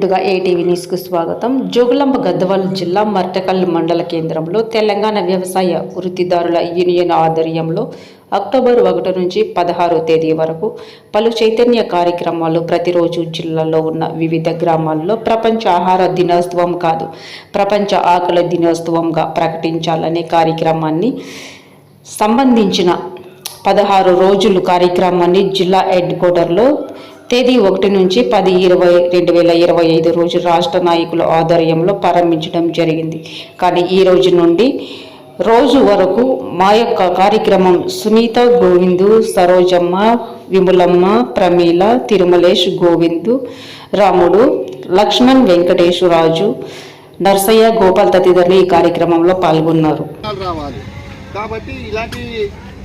ముందుగా ఏటీవీ న్యూస్కు స్వాగతం. జోగులాంబ గద్వాల జిల్లా మర్టకల్ మండల కేంద్రంలో తెలంగాణ వ్యవసాయ వృత్తిదారుల యూనియన్ ఆధ్వర్యంలో అక్టోబర్ ఒకటి నుంచి పదహారో తేదీ వరకు పలు చైతన్య కార్యక్రమాలు ప్రతిరోజు జిల్లాలో ఉన్న వివిధ గ్రామాల్లో ప్రపంచ ఆహార దినోత్సవం కాదు ప్రపంచ ఆకలి దినోత్సవంగా ప్రకటించాలనే కార్యక్రమాన్ని సంబంధించిన పదహారు రోజులు కార్యక్రమాన్ని జిల్లా హెడ్ క్వార్టర్లో తేదీ ఒకటి నుంచి పది ఇరవై రెండు వేల ఇరవై ఐదు రోజు రాష్ట్ర నాయకుల ఆధ్వర్యంలో ప్రారంభించడం జరిగింది. కానీ ఈ రోజు నుండి రోజు వరకు మా యొక్క కార్యక్రమం సునీత గోవిందు సరోజమ్మ విమలమ్మ ప్రమీల తిరుమలేష్ గోవిందు రాముడు లక్ష్మణ్ వెంకటేశ్వరాజు నర్సయ్య గోపాల్ తదితరులు ఈ కార్యక్రమంలో పాల్గొన్నారు. కాబట్టి ఇలాంటి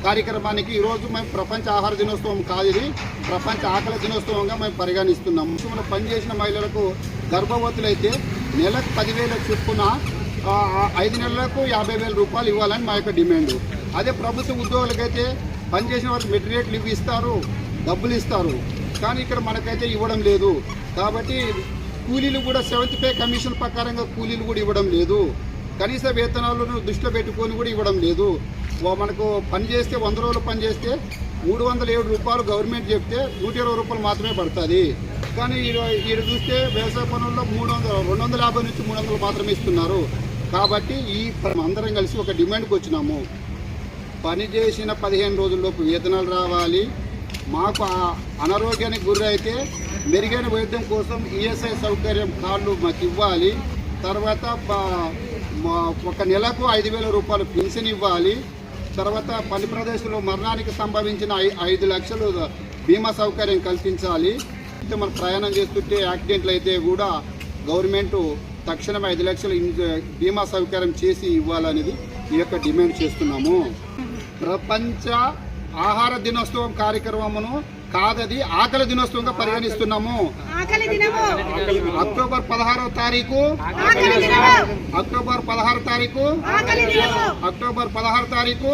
కార్యక్రమానికి ఈరోజు మేము ప్రపంచ ఆహార దినోత్సవం కాదు ఇది. ప్రపంచ ఆకలి దినోత్సవంగా మేము పరిగణిస్తున్నాం మనం పనిచేసిన మహిళలకు గర్భవతులైతే నెలకు పదివేల చొప్పున ఐదు నెలలకు యాభై వేల రూపాయలు ఇవ్వాలని మా యొక్క డిమాండ్. అదే ప్రభుత్వ ఉద్యోగులకైతే పనిచేసిన వారికి మెటీరియల్ ఇవి ఇస్తారు డబ్బులు ఇస్తారు. కానీ ఇక్కడ మనకైతే ఇవ్వడం లేదు. కాబట్టి కూలీలు కూడా సెవెంత్ పే కమిషన్ ప్రకారంగా కూలీలు కూడా ఇవ్వడం లేదు. కనీస వేతనాలను దృష్టిలో పెట్టుకొని కూడా ఇవ్వడం లేదు. మనకు పని చేస్తే వంద రోజులు పని చేస్తే మూడు వందల ఏడు రూపాయలు గవర్నమెంట్ చెప్తే నూట ఇరవై రూపాయలు మాత్రమే పడుతుంది. కానీ ఈడ చూస్తే వ్యవసాయ పనుల్లో మూడు వందల రెండు వందల యాభై నుంచి మూడు వందలు మాత్రమే ఇస్తున్నారు. కాబట్టి ఈ అందరం కలిసి ఒక డిమాండ్కి వచ్చినాము. పని చేసిన పదిహేను రోజుల్లోపు వేతనాలు రావాలి. మాకు అనారోగ్యానికి గురైతే మెరుగైన వైద్యం కోసం ఈఎస్ఐ సౌకర్యం కార్డులు మాకు ఇవ్వాలి. తర్వాత మా- ఒక నెలకు ఐదు వేల రూపాయలు పెన్షన్ ఇవ్వాలి. తర్వాత పని ప్రదేశంలో మరణానికి సంభవించిన ఐ- ఐదు లక్షలు బీమా సౌకర్యం కల్పించాలి. అయితే మనం ప్రయాణం చేస్తుంటే యాక్సిడెంట్లు అయితే కూడా గవర్నమెంట్ తక్షణమే ఐదు లక్షలు బీమా సౌకర్యం చేసి ఇవ్వాలనేది ఈ యొక్క డిమాండ్ చేస్తున్నాము. ప్రపంచ ఆహార దినోత్సవం కార్యక్రమమును కాదది ఆకలి దినోత్సవంగా పరిగణిస్తున్నాము. అక్టోబర్ పదహారవ తారీఖు. అక్టోబర్ పదహారు తారీఖు. అక్టోబర్ పదహారు తారీఖు.